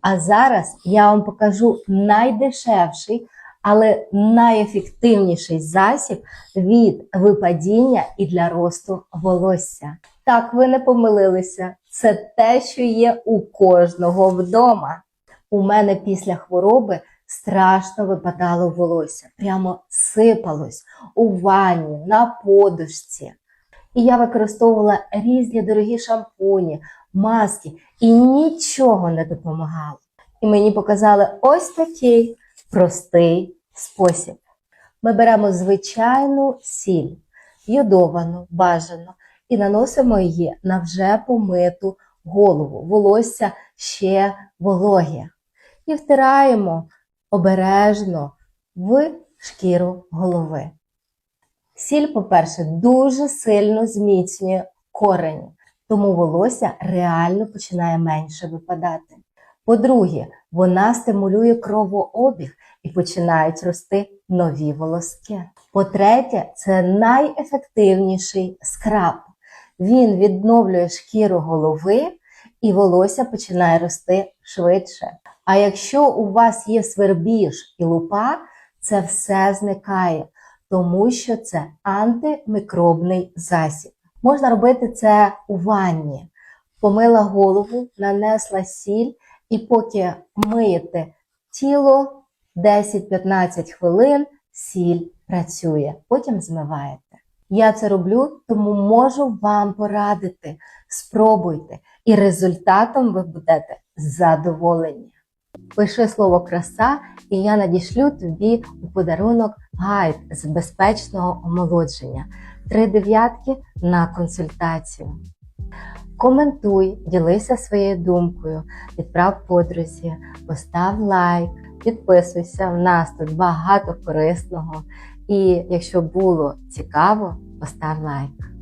А зараз я вам покажу найдешевший, але найефективніший засіб від випадіння і для росту волосся. Так, ви не помилилися. Це те, що є у кожного вдома. У мене після хвороби страшно випадало волосся, прямо сипалось у ванні, на подушці. І я використовувала різні дорогі шампуні, маски, і нічого не допомагало. І мені показали ось такий простий спосіб. Ми беремо звичайну сіль, йодовану, бажано, і наносимо її на вже помиту голову. Волосся ще вологе. І втираємо обережно в шкіру голови. Сіль, по-перше, дуже сильно зміцнює корені, тому волосся реально починає менше випадати. По-друге, вона стимулює кровообіг і починають рости нові волоски. По-третє, це найефективніший скраб. Він відновлює шкіру голови і волосся починає рости швидше. А якщо у вас є свербіж і лупа, це все зникає, тому що це антимікробний засіб. Можна робити це у ванні. Помила голову, нанесла сіль, і поки миєте тіло 10-15 хвилин, сіль працює, потім змиваєте. Я це роблю, тому можу вам порадити. Спробуйте, і результатом ви будете задоволені. Пиши слово краса, і я надішлю тобі у подарунок гайд з безпечного омолодження. Три дев'ятки на консультацію. Коментуй, ділися своєю думкою, відправ подрузі, постав лайк, підписуйся. В нас тут багато корисного. І якщо було цікаво, постав лайк.